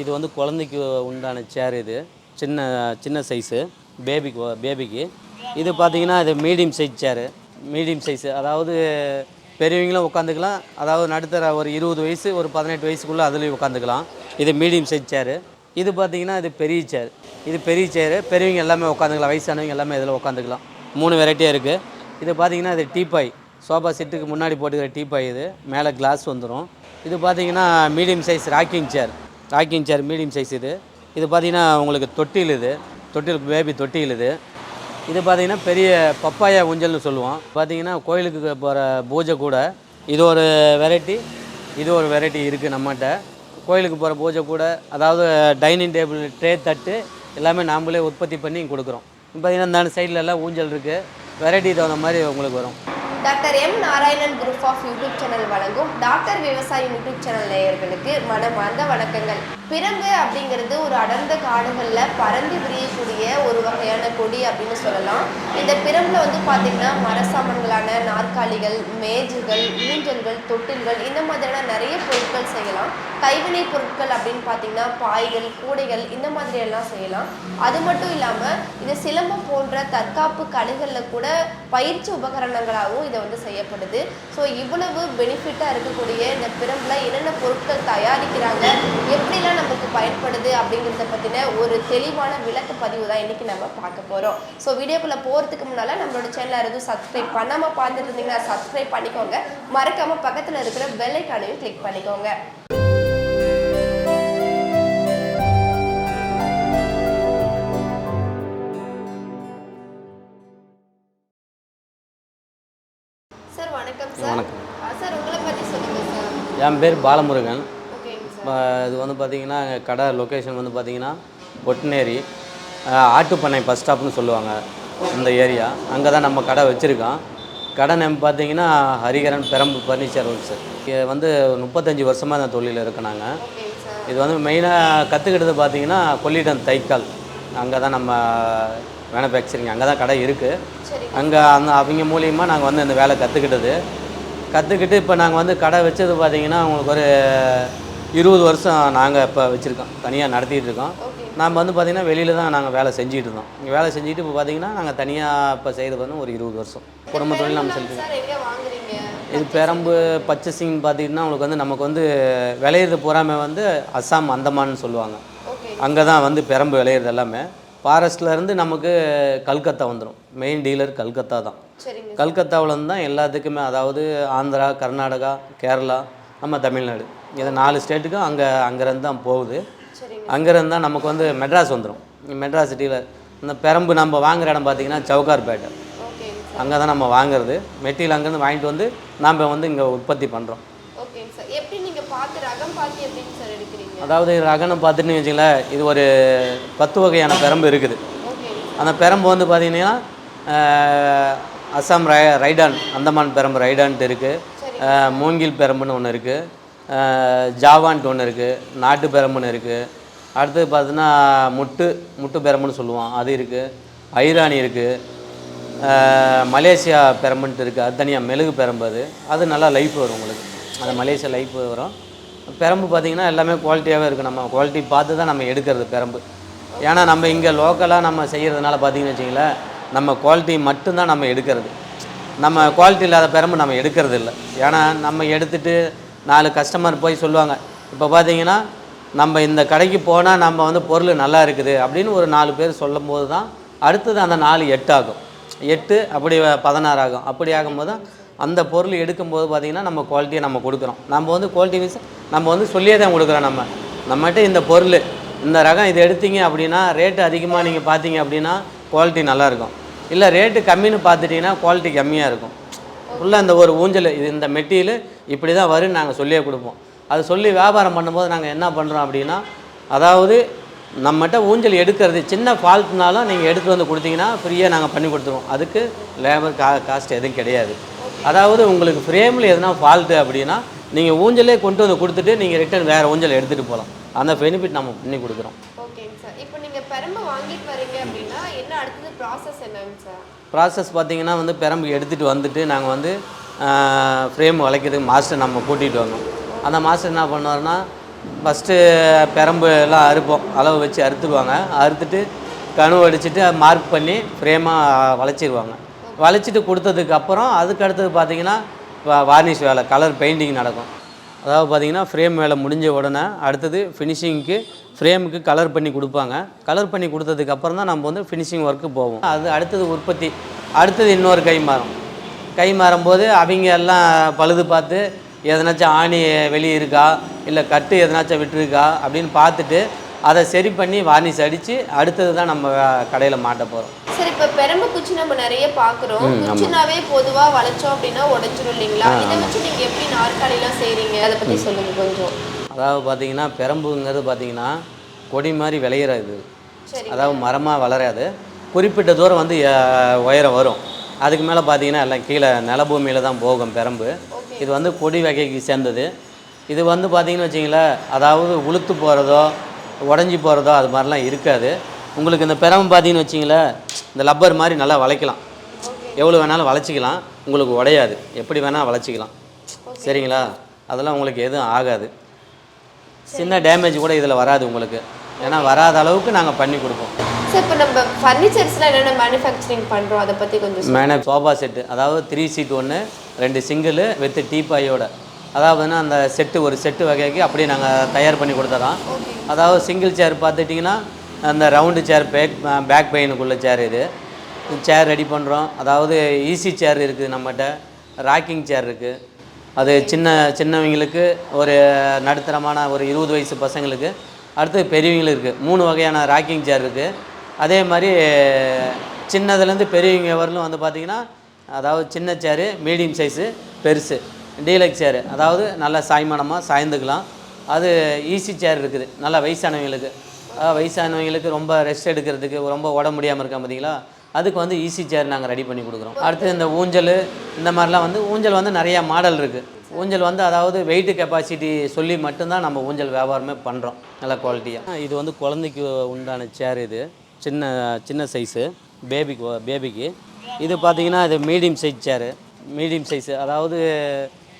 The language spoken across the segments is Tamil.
இது வந்து குழந்தைக்கு உண்டான சேர் இது. சின்ன சின்ன சைஸு பேபிக்கு பேபிக்கு இது பார்த்தீங்கன்னா இது medium size chair medium size அதாவது பெரியவங்களும் உட்காந்துக்கலாம். அதாவது நடுத்தர ஒரு இருபது வயசு ஒரு பதினெட்டு வயசுக்குள்ளே அதுலேயும் உட்காந்துக்கலாம். இது மீடியம் சைஸ் சேரு இது பார்த்தீங்கன்னா இது பெரிய சேர் இது பெரிய சேரு பெரியவங்க எல்லாமே உட்காந்துக்கலாம். வயசானவங்க எல்லாமே இதில் உட்காந்துக்கலாம். மூணு வெரைட்டியாக இருக்குது இது பார்த்தீங்கன்னா இது டீபாய் சோஃபா செட்டுக்கு முன்னாடி போட்டுக்கிற டீப்பாய் இது. மேலே கிளாஸ் வந்துடும் இது பார்த்தீங்கன்னா medium size rocking chair rocking chair medium size இது. இது பார்த்திங்கன்னா உங்களுக்கு தொட்டில் இது. தொட்டில் பேபி தொட்டில் இது. இது பார்த்திங்கன்னா பெரிய பப்பாயா ஊஞ்சல்னு சொல்லுவோம். பார்த்திங்கன்னா கோயிலுக்கு போகிற பூஜை கூட இது ஒரு வெரைட்டி இது ஒரு வெரைட்டி இருக்குது நம்மகிட்ட. கோயிலுக்கு போகிற பூஜை கூட அதாவது டைனிங் டேபிள் ட்ரே தட்டு எல்லாமே நாம்மளே உற்பத்தி பண்ணி கொடுக்குறோம். பார்த்தீங்கன்னா இந்த சைடில் எல்லாம் ஊஞ்சல் இருக்குது வெரைட்டி தகுந்த மாதிரி உங்களுக்கு வரும். Doctor M Narayanan group of YouTube channel வழங்கும் டாக்டர் விவசாயி யூடியூப் சேனல் நேயர்களுக்கு மனமார்ந்த வணக்கங்கள். பிரம்பு அப்படிங்கிறது ஒரு அடர்ந்த காடுகளில் பறந்து விரியக்கூடிய ஒரு வகையான கொடி அப்படின்னு சொல்லலாம். இந்த பிரம்புல வந்து பார்த்திங்கன்னா மரசாமான்களான நாற்காலிகள் மேஜுகள் ஊஞ்சல்கள் தொட்டில்கள் இந்த மாதிரியான நிறைய பொருட்கள் செய்யலாம். கைவினை பொருட்கள் அப்படின்னு பார்த்தீங்கன்னா பாய்கள் கூடைகள் இந்த மாதிரி எல்லாம் செய்யலாம். அது மட்டும் இல்லாமல் இது சிலம்பம் போன்ற தற்காப்பு கலைகளில் கூட பயிற்சி உபகரணங்களாகவும் இதை வந்து செய்யப்படுது. ஸோ இவ்வளவு பெனிஃபிட்டாக இருக்கக்கூடிய இந்த பிரம்பில் என்னென்ன பொருட்கள் தயாரிக்கிறாங்க எப்படிலாம் நமக்கு பயன்படுது அப்படிங்கிறத பற்றின ஒரு தெளிவான விளக்க பதிவு தான் இன்றைக்கி நம்ம பார்க்க போகிறோம் ஸோ வீடியோக்குள்ளே போகிறதுக்கு முன்னால் நம்மளோட சேனலை எதுவும் சப்ஸ்கிரைப் பண்ணாமல் பார்த்துட்டு இருந்தீங்கன்னா சப்ஸ்கிரைப் பண்ணிக்கோங்க. மறக்காமல் பக்கத்தில் இருக்கிற பெல்லைக்கானையும் கிளிக் பண்ணிக்கோங்க. என் பேர் பாலமுருகன். இது வந்து பார்த்தீங்கன்னா கடை லொக்கேஷன் வந்து பார்த்தீங்கன்னா ஒட்டுநேரி ஆட்டுப்பண்ணை பஸ் ஸ்டாப்னு சொல்லுவாங்க இந்த ஏரியா. அங்கே தான் நம்ம கடை வச்சுருக்கோம். கடை நேம் பார்த்தீங்கன்னா ஹரிகரன் பெரம்பு ஃபர்னிச்சர் ஒர்க்ஸ் இது வந்து முப்பத்தஞ்சு வருஷமாக இந்த தொழில் இருக்கோம் நாங்கள் இது வந்து மெயினாக கற்றுக்கிட்டது பார்த்தீங்கன்னா கொள்ளிடம் தைக்கால். அங்கே தான் நம்ம மேனுஃபேக்சரிங் அங்கே தான் கடை இருக்குது அங்கே அந்த அவங்க மூலியமாக நாங்கள் வந்து இந்த வேலை கற்றுக்கிட்டது கற்றுக்கிட்டு இப்போ நாங்கள் வந்து கடை வச்சது பார்த்தீங்கன்னா உங்களுக்கு ஒரு இருபது வருஷம் நாங்கள் இப்போ வச்சுருக்கோம். தனியாக நடத்திட்டு இருக்கோம். ஓகே. நாம் வந்து பார்த்திங்கன்னா வெளியில் தான் நாங்கள் வேலை செஞ்சுட்டு இருந்தோம். இங்கே வேலை செஞ்சுட்டு இப்போ பார்த்தீங்கன்னா நாங்கள் தனியாக இப்போ செய்கிறது வந்து ஒரு இருபது வருஷம். குடும்ப தொழில் நம்ம வாங்குறீங்க? இது பெரம்பு பச்சசிங் பார்த்தீங்கன்னா உங்களுக்கு வந்து நமக்கு வந்து விளையிறது பூராமே வந்து அஸ்ஸாம் அந்தமான்னு சொல்லுவாங்க. அங்கே தான் வந்து பெரம்பு விளையிறது எல்லாமே. ஃபாரஸ்ட்ல இருந்து நமக்கு கல்கத்தா வந்துடும் மெயின் டீலர் கல்கத்தா தான். கல்கத்தாவில் தான் எல்லாத்துக்குமே அதாவது ஆந்திரா கர்நாடகா கேரளா நம்ம தமிழ்நாடு. இது நாலு ஸ்டேட்டுக்கும் அங்கே அங்கேருந்து தான் போகுது அங்கேருந்து தான் நமக்கு வந்து மெட்ராஸ் வந்துடும் மெட்ராஸ் சிட்டியில் இந்த பெரம்பு நம்ம வாங்குற இடம் பார்த்தீங்கன்னா சவுகார்பேட்டை. அங்கே தான் நம்ம வாங்குறது. மெட்டீரியல் அங்கேருந்து வாங்கிட்டு வந்து நாம் வந்து இங்கே உற்பத்தி பண்ணுறோம் அதாவது ரகனை பார்த்துட்டு வச்சுங்களேன் இது ஒரு பத்து வகையான பெரம்பு இருக்குது. அந்த பெரம்பு வந்து பார்த்தீங்கன்னா அஸ்ஸாம் ரை ரைடான் அந்தமான் பெரம்பு ரைடான்ட்டு இருக்குது மூங்கில் பெரம்புன்னு ஒன்று இருக்குது ஜாவான்ட்டு ஒன்று இருக்குது நாட்டு பெரம்புன்னு இருக்குது அடுத்தது பார்த்தீங்கன்னா முட்டு முட்டு பெரம்புன்னு சொல்லுவோம். அது இருக்குது ஐராணி இருக்குது மலேசியா பெரம்புன்ட்டு இருக்குது அது தனியாக மெழுகு பெரம்பு அது. அது நல்லா லைஃப் வரும் உங்களுக்கு. அந்த மலேசியா லைஃப் வரும். பெரம்பு பார்த்தீங்கன்னா எல்லாமே குவாலிட்டியாகவே இருக்குது நம்ம குவாலிட்டி பார்த்து தான் நம்ம எடுக்கிறது பெரம்பு. ஏன்னா நம்ம இங்கே லோக்கலாக நம்ம செய்கிறதுனால பார்த்தீங்கன்னு வச்சிங்களேன் நம்ம குவாலிட்டி மட்டும்தான் நம்ம எடுக்கிறது. நம்ம குவாலிட்டி இல்லாத பெரம்பு நம்ம எடுக்கிறது இல்லை. ஏன்னா நம்ம எடுத்துகிட்டு நாலு கஸ்டமர் போய் சொல்லுவாங்க இப்போ பார்த்தீங்கன்னா நம்ம இந்த கடைக்கு போனால் நம்ம வந்து பொருள் நல்லா இருக்குது அப்படின்னு ஒரு நாலு பேர் சொல்லும் போது தான் அடுத்தது அந்த நாலு எட்டு ஆகும். எட்டு அப்படி பதினாறு ஆகும். அப்படி ஆகும்போது தான் அந்த பொருள் எடுக்கும்போது பார்த்திங்கன்னா நம்ம குவாலிட்டியை நம்ம கொடுக்குறோம். நம்ம வந்து குவாலிட்டி மீன்ஸ் நம்ம வந்து சொல்லியே தான் கொடுக்குறோம் நம்ம. நம்மகிட்ட இந்த பொருள் இந்த ரகம் இது எடுத்தீங்க அப்படின்னா ரேட்டு அதிகமாக நீங்கள் பார்த்தீங்க அப்படின்னா குவாலிட்டி நல்லாயிருக்கும் இல்லை ரேட்டு கம்மின்னு பார்த்துட்டிங்கன்னா குவாலிட்டி கம்மியாக இருக்கும். ஃபுல்லாக இந்த ஒரு ஊஞ்சல் இது இந்த மெட்டீரியல் இப்படி தான் வரும்னு நாங்கள் சொல்லியே கொடுப்போம். அது சொல்லி வியாபாரம் பண்ணும்போது நாங்கள் என்ன பண்ணுறோம் அப்படின்னா அதாவது நம்மகிட்ட ஊஞ்சல் எடுக்கிறது சின்ன ஃபால்ட்னாலும் நீங்கள் எடுத்துகிட்டு வந்து கொடுத்தீங்கன்னா ஃப்ரீயாக நாங்கள் பண்ணி கொடுத்துருவோம். அதுக்கு லேபர் கா காஸ்ட் எதுவும் கிடையாது. அதாவது உங்களுக்கு ஃப்ரேமில் எதுனா ஃபால்ட்டு அப்படின்னா நீங்கள் ஊஞ்சலே கொண்டு வந்து கொடுத்துட்டு நீங்கள் ரிட்டர்ன் வேறு ஊஞ்சல் எடுத்துகிட்டு போகலாம். அந்த பெனிஃபிட் நம்ம பண்ணி கொடுக்குறோம் ஓகேங்க சார் இப்போ நீங்கள் பெரம்பு வாங்கிட்டு வரீங்க அப்படின்னா என்ன அடுத்தது ப்ராசஸ் பார்த்திங்கன்னா பார்த்தீங்கன்னா வந்து பெரம்பு எடுத்துகிட்டு வந்துட்டு நாங்கள் வந்து ஃப்ரேம் வளைக்கிறதுக்கு மாஸ்டர் நம்ம கூட்டிகிட்டு வந்தோம். அந்த மாஸ்டர் என்ன பண்ணுவார்னா ஃபஸ்ட்டு பெரம்பு எல்லாம் அறுப்போம். அளவு வச்சு அறுத்துடுவாங்க அறுத்துட்டு கனவு அடிச்சுட்டு மார்க் பண்ணி ஃப்ரேமாக வளைச்சிடுவாங்க வளைச்சிட்டு கொடுத்ததுக்கு அப்புறம் அதுக்கு அடுத்தது பார்த்தீங்கன்னா வார்னிஷ் வேலை கலர் பெயிண்டிங் நடக்கும். அதாவது பார்த்தீங்கன்னா ஃப்ரேம் வேலை முடிஞ்ச உடனே அடுத்தது ஃபினிஷிங்க்கு ஃப்ரேமுக்கு கலர் பண்ணி கொடுப்பாங்க. கலர் பண்ணி கொடுத்ததுக்கப்புறம் தான் நம்ம வந்து ஃபினிஷிங் ஒர்க்கு போவோம். அது அடுத்தது உற்பத்தி அடுத்தது இன்னொரு கை மாறும். கை மாறும்போது அவங்க எல்லாம் பழுது பார்த்து எதனாச்சும் ஆணி வெளியே இருக்கா? இல்லை கட்டு எதனாச்சும் விட்டுருக்கா? அப்படின்னு பார்த்துட்டு அதை சரி பண்ணி வார்னிஷ் அடித்து அடுத்தது தான் நம்ம கடையில் மாட்ட போகிறோம் சரி இப்ப பெரம்பு குச்சி நம்ம நிறைய பாக்குறோம். குச்சினாவே பொதுவா வளைச்சோம் அப்படின்னா உடைஞ்சிரும் இல்லைங்களா? இதை வச்சு நீங்க எப்படி நாற்காலிலாம் செய்றீங்க? அதை பத்தி சொல்லுங்க கொஞ்சம். அதாவது பார்த்தீங்கன்னா பெரம்புங்கிறது பார்த்தீங்கன்னா கொடி மாதிரி விளையிற இது சரி அதாவது மரமாக வளராது. குறிப்பிட்ட தூரம் வந்து உயரம் வரும். அதுக்கு மேலே பார்த்தீங்கன்னா எல்லாம் கீழே நிலபூமியில் தான் போகும் பெரம்பு. இது வந்து கொடி வகைக்கு சேர்ந்தது. இது வந்து பார்த்தீங்கன்னு வச்சிங்களேன் அதாவது உளுத்து போகிறதோ உடஞ்சி போகிறதோ அது மாதிரிலாம் இருக்காது. உங்களுக்கு இந்த பெரம்பு பார்த்தீங்கன்னு வச்சிங்களேன் இந்த லப்பர் மாதிரி நல்லா வளைக்கலாம். எவ்வளோ வேணாலும் வளைச்சிக்கலாம். உங்களுக்கு உடையாது. எப்படி வேணால் வளைச்சிக்கலாம். சரிங்களா? அதெல்லாம் உங்களுக்கு எதுவும் ஆகாது. சின்ன டேமேஜ் கூட இதில் வராது உங்களுக்கு. ஏன்னா வராத அளவுக்கு நாங்கள் பண்ணி கொடுப்போம். சார் இப்போ நம்ம ஃபர்னிச்சர்ஸ்லாம் என்னென்ன மேனுஃபேக்சரிங் பண்றோம்? அதை பத்தி கொஞ்சம். மேனே சோஃபா செட்டு அதாவது த்ரீ சீட் ஒன்று ரெண்டு சிங்கிள் வித் டீப்பாயோட அதாவதுன்னா அந்த செட்டு ஒரு செட்டு வகைக்கு அப்படியே நாங்கள் தயார் பண்ணி கொடுத்துறோம். அதாவது சிங்கிள் சேர் பார்த்துட்டிங்கன்னா அந்த ரவுண்டு சேர் பேக் பேக் பெயினுக்குள்ள சேர் இது. சேர் ரெடி பண்ணுறோம் அதாவது ஈஸி சேர் இருக்குது நம்மகிட்ட. ராக்கிங் சேர் இருக்குது அது சின்ன சின்னவங்களுக்கு ஒரு நடுத்தரமான ஒரு இருபது வயசு பசங்களுக்கு அடுத்து பெரியவங்களுக்கு இருக்குது மூணு வகையான ராக்கிங் சேர் இருக்குது அதே மாதிரி சின்னதுலேருந்து பெரியவங்க வரலும் வந்து பார்த்திங்கன்னா அதாவது சின்ன சேரு மீடியம் சைஸு பெருசு. டீலக்ஸ் சேரு அதாவது நல்லா சாய்மானமாக சாய்ந்துக்கலாம். அது ஈஸி சேர் இருக்குது. நல்லா வயசானவங்களுக்கு. வயசானவங்களுக்கு ரொம்ப ரெஸ்ட் எடுக்கிறதுக்கு ரொம்ப உடம்பு முடியாமல் இருக்கா பார்த்தீங்களா அதுக்கு வந்து ஈஸி சேர் நாங்கள் ரெடி பண்ணி கொடுக்குறோம். அடுத்து இந்த ஊஞ்சல் இந்த மாதிரிலாம் வந்து ஊஞ்சல் வந்து நிறையா மாடல் இருக்குது ஊஞ்சல் வந்து அதாவது வெயிட்டு கெப்பாசிட்டி சொல்லி மட்டும்தான் நம்ம ஊஞ்சல் வியாபாரமே பண்ணுறோம் நல்ல குவாலிட்டியாக இது வந்து குழந்தைக்கு உண்டான சேர் இது. சின்ன சின்ன சைஸு பேபிக்கு பேபிக்கு இது பார்த்தீங்கன்னா இது medium size chair medium size அதாவது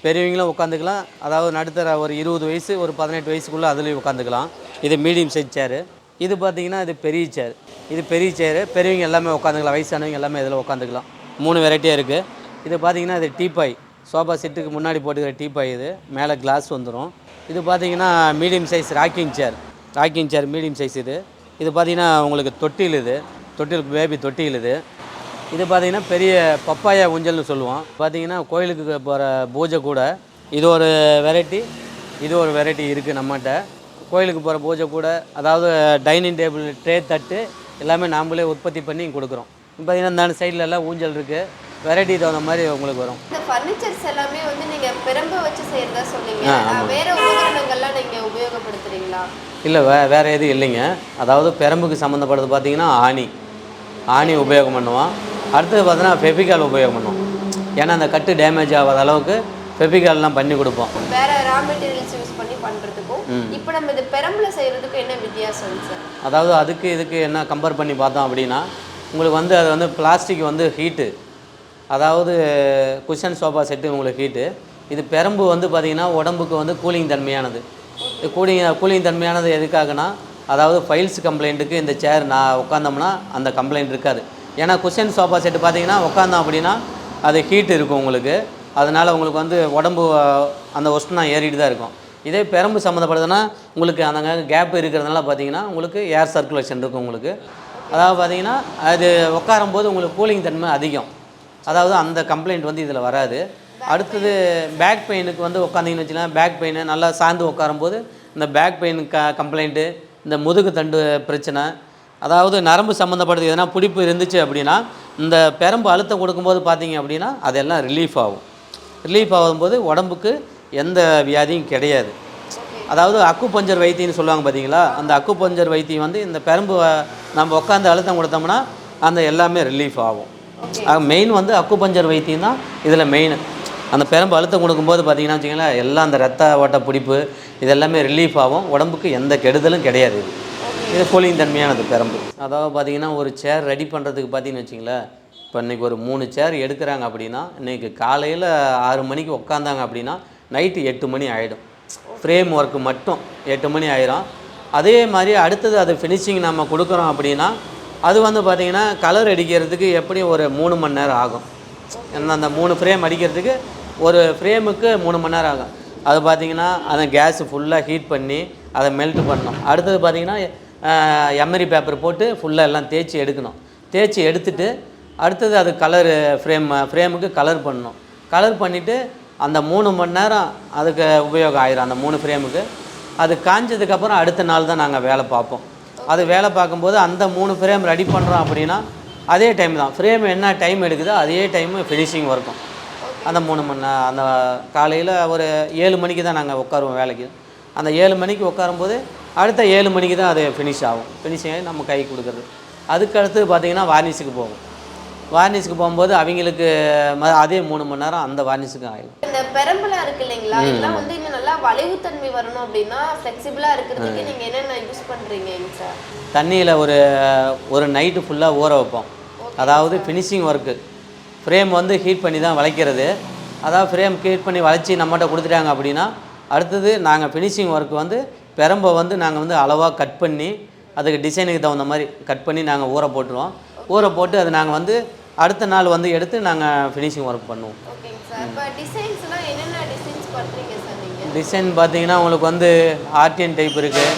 பெரியவங்களும் உட்காந்துக்கலாம். அதாவது நடுத்தர ஒரு இருபது வயசு ஒரு பதினெட்டு வயசுக்குள்ளே அதுலேயும் உட்காந்துக்கலாம். இது மீடியம் சைஸ் சேரு இது பார்த்தீங்கன்னா இது பெரிய சேர் இது பெரிய சேரு பெரியவங்க எல்லாமே உட்காந்துக்கலாம். வயசானவங்க எல்லாமே இதில் உட்காந்துக்கலாம். மூணு வெரைட்டியாக இருக்குது இது பார்த்தீங்கன்னா இது டீப்பாய் சோஃபா செட்டுக்கு முன்னாடி போட்டுக்கிற டீப்பாய் இது. மேலே கிளாஸ் வந்துடும் இது பார்த்தீங்கன்னா medium size rocking chair rocking chair medium size இது. இது பார்த்தீங்கன்னா உங்களுக்கு தொட்டில் இது. தொட்டில் பேபி தொட்டில் இது. இது பார்த்தீங்கன்னா பெரிய பப்பாயா ஊஞ்சல்னு சொல்லுவோம். பார்த்தீங்கன்னா கோயிலுக்கு போகிற பூஜை கூட இது ஒரு வெரைட்டி இது ஒரு வெரைட்டி இருக்குது நம்மகிட்ட. கோயிலுக்கு போகிற பூஜை கூட அதாவது டைனிங் டேபிள் ட்ரே தட்டு எல்லாமே நாமளே உற்பத்தி பண்ணி கொடுக்குறோம். பார்த்தீங்கன்னா இந்த சைடில் எல்லாம் ஊஞ்சல் இருக்குது வெரைட்டி தகுந்த மாதிரி உங்களுக்கு வரும். இந்த ஃபர்னிச்சர்ஸ் எல்லாமே வந்து நீங்க பெரம்பு வச்சு செய்யறதா சொன்னீங்க. வேற உபகரணங்கள்லாம் நீங்க உபயோகப்படுத்துறீங்களா? இல்லை வே வேறு எதுவும் இல்லைங்க. அதாவது பெரம்புக்கு சம்மந்தப்பட்டது பார்த்தீங்கன்னா ஆணி. ஆணி உபயோகம் பண்ணுவோம். அடுத்தது பார்த்தீங்கன்னா ஃபெபிகால் உபயோகம் பண்ணுவோம் ஏன்னா அந்த கட்டு டேமேஜ் ஆகாத அளவுக்கு ஃபெபிகால்லாம் பண்ணி கொடுப்போம். வேற ரா மெட்டீரியல்ஸ் யூஸ் பண்ணி பண்றதுக்கும் இப்போ நம்ம இது பெரம்புல செய்யறதுக்கும் என்ன வித்தியாசம் சார்? அதாவது அதுக்கு இதுக்கு என்ன கம்பேர் பண்ணி பார்த்தோம் அப்படின்னா உங்களுக்கு வந்து அது வந்து பிளாஸ்டிக் வந்து ஹீட்டு அதாவது குஷன் சோஃபா செட்டு உங்களுக்கு ஹீட்டு இது பெரம்பு வந்து பார்த்திங்கன்னா உடம்புக்கு வந்து கூலிங் தன்மையானது. இது கூலிங் கூலிங் தன்மையானது எதுக்காகனா அதாவது ஃபைல்ஸ் கம்ப்ளைண்ட்டுக்கு இந்த சேர் நான் உட்காந்தோம்னா அந்த கம்ப்ளைண்ட் இருக்காது. ஏன்னா குஷன் சோஃபா செட்டு பார்த்தீங்கன்னா உட்காந்தோம் அப்படின்னா அது ஹீட் இருக்கும் உங்களுக்கு. அதனால் உங்களுக்கு வந்து உடம்பு அந்த ஒஸ்ட்னா ஏறிட்டு தான் இருக்கும். இதே பெரம்பு சம்மந்தப்படுதுன்னா உங்களுக்கு அந்த கேப் இருக்கிறதுனால பார்த்தீங்கன்னா உங்களுக்கு ஏர் சர்க்குலேஷன் இருக்கும் உங்களுக்கு. அதாவது பார்த்தீங்கன்னா அது உட்காரும் போது உங்களுக்கு கூலிங் தன்மை அதிகம். அதாவது அந்த கம்ப்ளைண்ட் வந்து இதில் வராது. அடுத்தது பேக் பெயினுக்கு வந்து உட்காந்திங்கன்னு வச்சுக்கலாம் பேக் பெயின் நல்லா சார்ந்து உட்காரும்போது இந்த பேக் பெயின் க கம்ப்ளைண்ட்டு இந்த முதுகு தண்டு பிரச்சனை அதாவது நரம்பு சம்மந்தப்பட்டது எதனா பிடிப்பு இருந்துச்சு அப்படின்னா இந்த பெரம்பு அழுத்தம் கொடுக்கும்போது பார்த்தீங்க அப்படின்னா அதெல்லாம் ரிலீஃப் ஆகும். ரிலீஃப் ஆகும்போது உடம்புக்கு எந்த வியாதியும் கிடையாது. அதாவது அக்கு பஞ்சர் வைத்தியம்னு சொல்லுவாங்க பார்த்தீங்களா? அந்த அக்கு பஞ்சர் வைத்தியம் வந்து இந்த பெரம்பு நம்ம உட்காந்து அழுத்தம் கொடுத்தோம்னா அந்த எல்லாமே ரிலீஃப் ஆகும். மெயின் வந்து அக்கு பஞ்சர் வைத்தியம் தான் இதில் மெயின் அந்த பெரம்பு அழுத்தம் கொடுக்கும்போது பார்த்தீங்கன்னா வச்சுங்களேன் எல்லாம் அந்த ரத்த ஓட்ட பிடிப்பு இது எல்லாமே ரிலீஃப் ஆகும். உடம்புக்கு எந்த கெடுதலும் கிடையாது இது. இது கூலிங் தன்மையானது பெரம்பு. அதாவது பார்த்தீங்கன்னா ஒரு சேர் ரெடி பண்ணுறதுக்கு பார்த்தீங்கன்னு வச்சிங்களேன் இப்போ இன்றைக்கி ஒரு மூணு சேர் எடுக்கிறாங்க அப்படின்னா இன்றைக்கி காலையில் ஆறு மணிக்கு உட்காந்தாங்க அப்படின்னா நைட்டு எட்டு மணி ஆகிடும் ஃப்ரேம் ஒர்க்கு மட்டும் எட்டு மணி ஆயிரும். அதே மாதிரி அடுத்தது அது ஃபினிஷிங் நம்ம கொடுக்குறோம் அப்படின்னா அது வந்து பார்த்திங்கன்னா கலர் அடிக்கிறதுக்கு எப்படியும் ஒரு மூணு மணி நேரம் ஆகும். ஏன்னா அந்த மூணு ஃப்ரேம் அடிக்கிறதுக்கு ஒரு ஃப்ரேமுக்கு மூணு மணி நேரம் ஆகும். அது பார்த்திங்கன்னா அந்த கேஸ் ஃபுல்லாக ஹீட் பண்ணி அதை மெல்ட் பண்ணணும். அடுத்தது பார்த்திங்கன்னா எம்மரி பேப்பர் போட்டு ஃபுல்லாக எல்லாம் தேய்ச்சி எடுக்கணும். தேய்ச்சி எடுத்துட்டு அடுத்தது அது கலர் ஃப்ரேம் ஃப்ரேமுக்கு கலர் பண்ணணும். கலர் பண்ணிவிட்டு அந்த மூணு மணி நேரம் அதுக்கு உபயோகம் ஆயிரும் அந்த மூணு ஃப்ரேமுக்கு அது காஞ்சதுக்கப்புறம் அடுத்த நாள் தான் நாங்கள் வேலை பார்ப்போம். அது வேலை பார்க்கும்போது அந்த மூணு ஃப்ரேம் ரெடி பண்ணுறோம் அப்படின்னா அதே டைம் தான். ஃப்ரேம் என்ன டைம் எடுக்குதோ அதே டைம் ஃபினிஷிங் ஒர்க்கும் அந்த மூணு மணி நேரம் அந்த காலையில் ஒரு ஏழு மணிக்கு தான் நாங்கள் உட்காருவோம் வேலைக்கு. அந்த ஏழு மணிக்கு உட்காரும்போது அடுத்த ஏழு மணிக்கு தான் அது ஃபினிஷ் ஆகும். ஃபினிஷிங் ஆகி நம்ம கை கொடுக்குறது. அதுக்கு அடுத்து பார்த்தீங்கன்னா வார்னிஷுக்கு போகும். வார்னிஷுக்கு போகும்போது அவங்களுக்கு அதே மூணு மணி நேரம் அந்த வார்னிஷுக்கும் ஆகிடும் இந்த பெரம்பெல்லாம் இருக்கு இல்லைங்களா? இதெல்லாம் வந்து இன்னும் நல்லா வளைவுத்தன்மை வரணும் அப்படின்னா ஃப்ளெக்சிபிளா இருக்கிறதுக்கு நீங்க என்னென்ன யூஸ் பண்றீங்க சார் தண்ணியில் ஒரு ஒரு நைட்டு ஃபுல்லாக ஊற வைப்போம். அதாவது ஃபினிஷிங் ஒர்க்கு ஃப்ரேம் வந்து ஹீட் பண்ணி தான் வளைக்கிறது. அதாவது ஃப்ரேம் ஹீட் பண்ணி வளைச்சி நம்மகிட்ட கொடுத்துட்டாங்க அப்படின்னா அடுத்தது நாங்கள் ஃபினிஷிங் ஒர்க் வந்து பெரம்பை வந்து நாங்கள் வந்து அளவாக கட் பண்ணி அதுக்கு டிசைனுக்கு தகுந்த மாதிரி கட் பண்ணி நாங்கள் ஊற போட்டுருவோம். ஊற போட்டு அது நாங்கள் வந்து அடுத்த நாள் வந்து எடுத்து நாங்கள் ஃபினிஷிங் ஒர்க் பண்ணுவோம். டிசைன் பார்த்தீங்கன்னா உங்களுக்கு வந்து ஆர்டிஎன் டைப் இருக்குது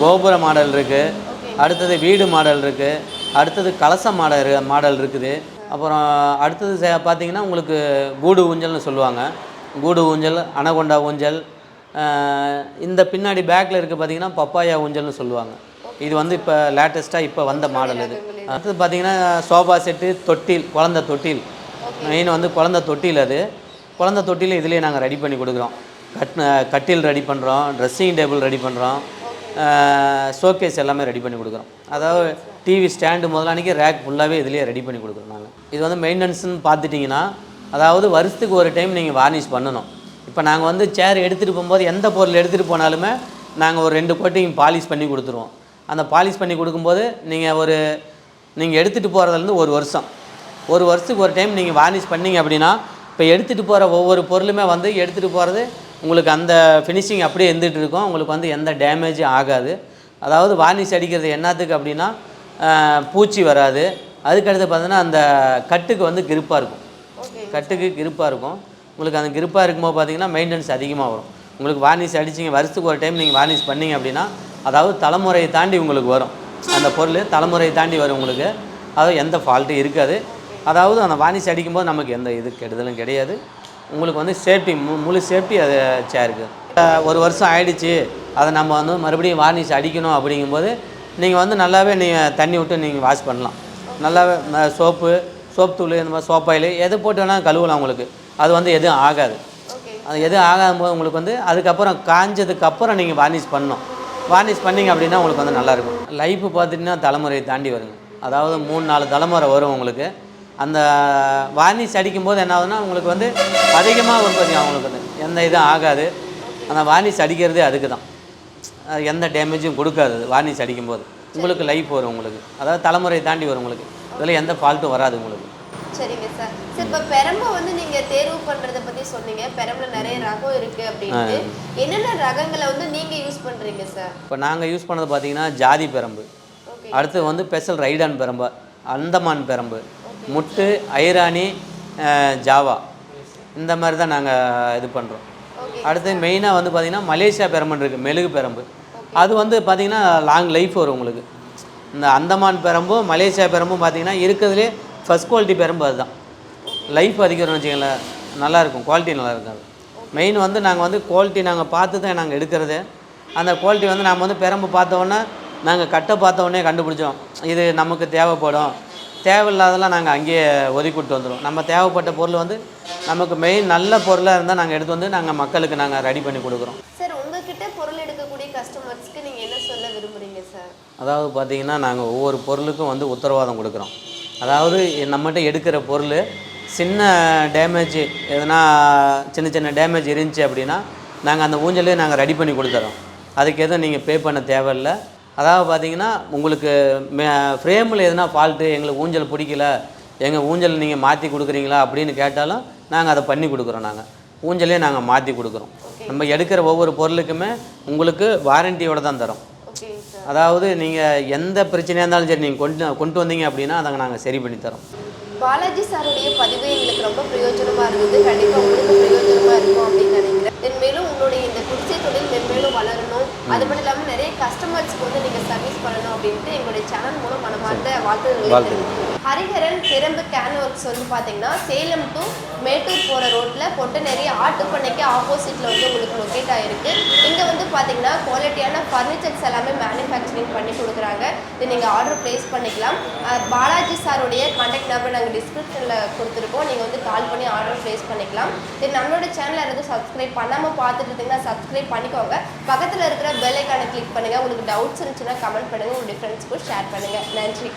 கோபுர மாடல் இருக்குது அடுத்தது வீடு மாடல் இருக்குது அடுத்தது கலச மாடல் மாடல் இருக்குது. அப்புறம் அடுத்தது சே- பார்த்தீங்கன்னா உங்களுக்கு கூடு ஊஞ்சல்னு சொல்லுவாங்க. கூடு ஊஞ்சல் அனகொண்டா ஊஞ்சல் இந்த பின்னாடி பேக்கில் இருக்க பார்த்தீங்கன்னா பப்பாயா ஊஞ்சல்னு சொல்லுவாங்க. இது வந்து இப்போ லேட்டஸ்ட்டாக இப்போ வந்த மாடல் இது. அடுத்தது பார்த்தீங்கன்னா சோஃபா செட்டு தொட்டில் குழந்த தொட்டில். மெயின் வந்து குழந்த தொட்டில் அது. குழந்த தொட்டில் இதுலேயே நாங்கள் ரெடி பண்ணி கொடுக்குறோம். கட் கட்டில் ரெடி பண்ணுறோம் ட்ரெஸ்ஸிங் டேபிள் ரெடி பண்ணுறோம் ஷோகேஸ் எல்லாமே ரெடி பண்ணி கொடுக்குறோம். அதாவது டிவி ஸ்டாண்டு முதலானிக்கு ரேக் ஃபுல்லாகவே இதுலேயே ரெடி பண்ணி கொடுக்குறோம் நாங்கள் இது வந்து மெயின்டெனன்ஸ்னு பார்த்துட்டிங்கன்னா அதாவது வருஷத்துக்கு ஒரு டைம் நீங்கள் வார்னிஷ் பண்ணணும். இப்போ நாங்கள் வந்து சேர் எடுத்துகிட்டு போகும்போது எந்த பொருள் எடுத்துகிட்டு போனாலுமே நாங்கள் ஒரு ரெண்டு கோட்டிங் பாலிஷ் பண்ணி கொடுத்துருவோம். அந்த பாலிஷ் பண்ணி கொடுக்கும்போது நீங்கள் ஒரு நீங்கள் எடுத்துகிட்டு போகிறதுலேருந்து ஒரு வருஷம். ஒரு வருஷத்துக்கு ஒரு டைம் நீங்கள் வார்னிஷ் பண்ணீங்க அப்படின்னா இப்போ எடுத்துகிட்டு போகிற ஒவ்வொரு பொருளுமே வந்து எடுத்துகிட்டு போகிறது உங்களுக்கு அந்த ஃபினிஷிங் அப்படியே இருந்துகிட்டு இருக்கும். உங்களுக்கு வந்து எந்த டேமேஜும் ஆகாது. அதாவது வார்னிஷ் அடிக்கிறது என்னத்துக்கு அப்படின்னா பூச்சி வராது. அதுக்கடுத்து பார்த்தீங்கன்னா அந்த கட்டுக்கு வந்து கிரிப்பாக இருக்கும். கட்டுக்கு கிரிப்பாக இருக்கும். உங்களுக்கு அந்த கிரிப்பாக இருக்கும்போது பார்த்தீங்கன்னா மெயின்டெனன்ஸ் அதிகமாக வரும். உங்களுக்கு வார்னிஷ் அடிச்சிங்க வருஷத்துக்கு ஒரு டைம் நீங்கள் வார்னிஷ் பண்ணீங்க அப்படின்னா அதாவது தலைமுறையை தாண்டி உங்களுக்கு வரும். அந்த பொருள் தலைமுறையை தாண்டி வரும் உங்களுக்கு. அதாவது எந்த ஃபால்ட்டும் இருக்காது. அதாவது அந்த வார்னிஷ் அடிக்கும்போது நமக்கு எந்த இது கெடுதலும் கிடையாது. உங்களுக்கு வந்து சேஃப்டி மு முழு சேஃப்டி அது சேருக்கு ஒரு வருஷம் ஆயிடுச்சு. அதை நம்ம வந்து மறுபடியும் வார்னிஷ் அடிக்கணும் அப்படிங்கும்போது நீங்கள் வந்து நல்லாவே நீங்கள் தண்ணி விட்டு நீங்கள் வாஷ் பண்ணலாம். நல்லாவே சோப்பு சோப் தூள் இந்த மாதிரி சோப்பாயில் எது போட்டு வேணால் கழுவலாம் உங்களுக்கு. அது வந்து எதுவும் ஆகாது. அது எதுவும் ஆகாத போது உங்களுக்கு வந்து அதுக்கப்புறம் காஞ்சதுக்கு அப்புறம் நீங்கள் வார்னிஷ் பண்ணணும். வார்னிஷ் பண்ணீங்க அப்படின்னா உங்களுக்கு வந்து நல்லாயிருக்கும். லைஃப் பார்த்துட்டிங்கன்னா தலைமுறையை தாண்டி வருங்க. அதாவது மூணு நாலு தலைமுறை வரும் உங்களுக்கு. அந்த வார்னிஷ் அடிக்கும்போது என்ன ஆகுதுன்னா உங்களுக்கு வந்து அதிகமாக உற்பத்தி ஆகும் உங்களுக்கு வந்து. எந்த இதுவும் ஆகாது. அந்த வார்னிஷ் அடிக்கிறதே அதுக்கு தான் அது எந்த டேமேஜும் கொடுக்காது வார்னிஷ் அடிக்கும்போது. உங்களுக்கு லைஃப் வரும் உங்களுக்கு. அதாவது தலைமுறையை தாண்டி வரும் உங்களுக்கு. இதில் எந்த ஃபால்ட்டும் வராது உங்களுக்கு. சரிங்க சார். சார் இப்போ பெரம்பை வந்து நீங்க தேர்வு பண்றதை பத்தி சொன்னீங்க. பெரம்புல நிறைய ரகம் இருக்கு அப்படின்ட்டு. என்னென்ன ரகங்களை வந்து நீங்க யூஸ் பண்றீங்க சார்? இப்போ நாங்கள் யூஸ் பண்ணது பார்த்தீங்கன்னா ஜாதி பெரம்பு. அடுத்து வந்து ஸ்பெஷல் ரைடான் பெரம்பு அந்தமான் பெரம்பு முட்டு ஐராணி அஹ், ஜாவா. இந்த மாதிரி தான் நாங்கள் இது பண்ணுறோம் அடுத்து மெயினாக வந்து பார்த்திங்கன்னா மலேசியா பெரம்புன்னு இருக்குது மெழுகு பெரம்பு. அது வந்து பார்த்திங்கன்னா லாங் லைஃப் வரும் உங்களுக்கு. இந்த அந்தமான் பெரம்பும் மலேசியா பெரம்பும் பார்த்திங்கன்னா இருக்கிறதுலே ஃபஸ்ட் குவாலிட்டி பெரம்பு அதுதான். லைஃப் அதிகம்னு வச்சுக்கங்களேன் நல்லாயிருக்கும் குவாலிட்டி நல்லா இருக்காது மெயின் வந்து நாங்கள் வந்து குவாலிட்டி நாங்கள் பார்த்து தான் நாங்கள் எடுக்கிறது. அந்த குவாலிட்டி வந்து நம்ம வந்து பெரம்பு பார்த்த உடனே நாங்கள் கட்டை பார்த்த உடனே கண்டுபிடிச்சோம். இது நமக்கு தேவைப்படும். தேவையில்லாதெல்லாம் நாங்கள் அங்கேயே ஒதுக்கிவிட்டு வந்துடுவோம் நம்ம தேவைப்பட்ட பொருள் வந்து நமக்கு மெயின் நல்ல பொருளாக இருந்தால் நாங்கள் எடுத்து வந்து நாங்கள் மக்களுக்கு நாங்கள் ரெடி பண்ணி கொடுக்குறோம். சார் உங்ககிட்ட பொருள் எடுக்கக்கூடிய கஸ்டமர்ஸ்க்கு நீங்க என்ன சொல்ல விரும்புறீங்க சார் அதாவது பார்த்தீங்கன்னா நாங்கள் ஒவ்வொரு பொருளுக்கும் வந்து உத்தரவாதம் கொடுக்குறோம். அதாவது நம்மகிட்ட எடுக்கிற பொருள் சின்ன டேமேஜ் எதனா சின்ன சின்ன டேமேஜ் இருந்துச்சு அப்படின்னா நாங்கள் அந்த ஊஞ்சலே நாங்கள் ரெடி பண்ணி கொடுத்துறோம். அதுக்கு எதுவும் நீங்கள் பே பண்ண தேவையில்லை. அதாவது பார்த்தீங்கன்னா உங்களுக்கு ஃப்ரேமில் எதுனா ஃபால்ட்டு எங்களுக்கு ஊஞ்சல் பிடிக்கல எங்கள் ஊஞ்சல் நீங்கள் மாற்றி கொடுக்குறீங்களா அப்படின்னு கேட்டாலும் நாங்கள் அதை பண்ணி கொடுக்குறோம் நாங்கள் ஊஞ்சலே நாங்கள் மாற்றி கொடுக்குறோம். நம்ம எடுக்கிற ஒவ்வொரு பொருளுக்குமே உங்களுக்கு வாரண்டியோட தான் தரோம். அதாவது நீங்கள் எந்த பிரச்சனையாக இருந்தாலும் சரி நீங்கள் கொண்டு கொண்டு வந்தீங்க அப்படின்னா அதை நாங்கள் சரி பண்ணி தரோம். பாலாஜி சாருடைய பதிவு எங்களுக்கு ரொம்ப பிரயோஜனமா இருந்தது. கண்டிப்பா உங்களுக்கு பிரயோஜனமா இருக்கும் அப்படின்னு நினைக்கிறேன். மேலும் உங்களுடைய இந்த குடிசை தொழில் மென்மேலும் வளரணும். அது மட்டும் இல்லாம நிறைய கஸ்டமர்ஸ்க்கு வந்து நீங்க சர்வீஸ் பண்ணணும் அப்படின்ட்டு எங்களுடைய சேனல் மூலம் மனமார்ந்த வாழ்த்துக்களை. ஹரிஹரன் பிரம்பு கேன் ஒர்க்ஸ் வந்து பார்த்தீங்கன்னா சேலம் டு மேட்டூர் போகிற ரோட்டில் பொட்டநேரி ஆட்டுப்பண்ணைக்கு ஆப்போசிட்டில் வந்து உங்களுக்கு லொக்கேட் ஆகிருக்கு இங்கே வந்து பார்த்தீங்கன்னா குவாலிட்டியான ஃபர்னிச்சர்ஸ் எல்லாமே மேனுஃபேக்சரிங் பண்ணி கொடுக்குறாங்க. இது நீங்கள் ஆர்டர் ப்ளேஸ் பண்ணிக்கலாம். பாலாஜி சாருடைய கான்டாக்ட் நம்பர் நாங்கள் டிஸ்கிரிப்ஷனில் கொடுத்துருக்கோம். நீங்கள் வந்து கால் பண்ணி ஆர்டர் ப்ளேஸ் பண்ணிக்கலாம். இது நம்மளோட சேனலை எதுவும் சப்ஸ்கிரைப் பண்ணாமல் பார்த்துட்டு இருந்தீங்கன்னா சப்ஸ்கிரைப் பண்ணிக்கோங்க. பக்கத்தில் இருக்கிற பெல் ஐக்கானை கிளிக் பண்ணுங்கள் உங்களுக்கு டவுட்ஸ் இருந்துச்சுன்னா கமெண்ட் பண்ணுங்கள் உங்களுடைய ஃப்ரெண்ட்ஸ்க்கும் ஷேர் பண்ணுங்கள் நன்றி.